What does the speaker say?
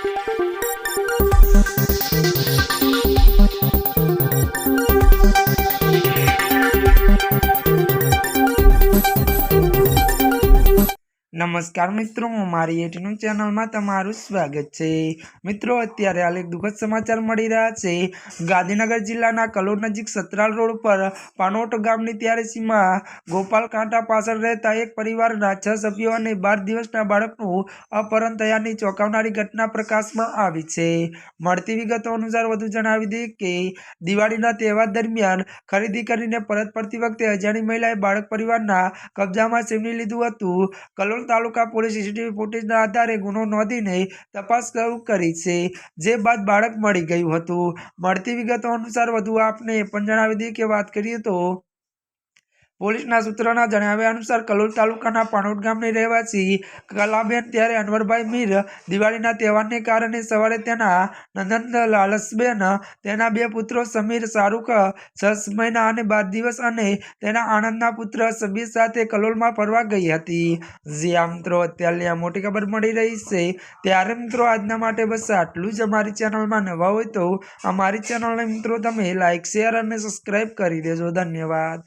Thank you. નમસ્કાર મિત્રો મારી એટીનું ચેનલમાં તમારું સ્વાગત છે. મિત્રો, અત્યારે હાલ એક દુઃખદ સમાચાર મળી રહ્યા છે. ગાંધીનગર જિલ્લાના કલોલ નજીક સતરાલ રોડ પર પાનોટ ગામની ત્યારે સીમા ગોપાલ કાંટા પાછળ રહેતા એક પરિવારના છ સભ્યો અને બાર દિવસના બાળકનું અપહરણ થયાની ચોંકાવનારી ઘટના પ્રકાશમાં આવી છે. મળતી વિગતો અનુસાર વધુ જણાવી દઈએ કે, દિવાળીના તહેવાર દરમિયાન ખરીદી કરીને પરત ફરતી વખતે અજાણી મહિલાએ બાળક પરિવારના કબજામાં છીનવી લીધું હતું. કલોલ તાલુકા પોલીસ સીસીટીવી ફૂટેજના આધારે ગુનો નોંધીને તપાસ શરૂ કરી છે. જે બાદ બાળક મળી ગયું હતું. મળતી વિગતો અનુસાર વધુ આપને પણ જણાવી દઈએ કે વાત કરીએ તો પોલીસના સૂત્રોના જણાવ્યા અનુસાર કલોલ તાલુકાના પાનોટ ગામની રહેવાસી કલાબેન ત્યારે અનવરભાઈ મીર દિવાળીના તહેવારને કારણે સવારે તેના નંદન લાલસબેન તેના બે પુત્રો સમીર શાહરૂખ, છ મહિના અને બાર દિવસ અને તેના આનંદના પુત્ર સબીર સાથે કલોલમાં ફરવા ગઈ હતી. જ્યાં મિત્રો અત્યારની આ મોટી ખબર મળી રહી છે. ત્યારે મિત્રો આજના માટે બસ આટલું જ. અમારી ચેનલમાં નવા હોય તો અમારી ચેનલને મિત્રો તમે લાઇક શેર અને સબસ્ક્રાઈબ કરી દેજો. ધન્યવાદ.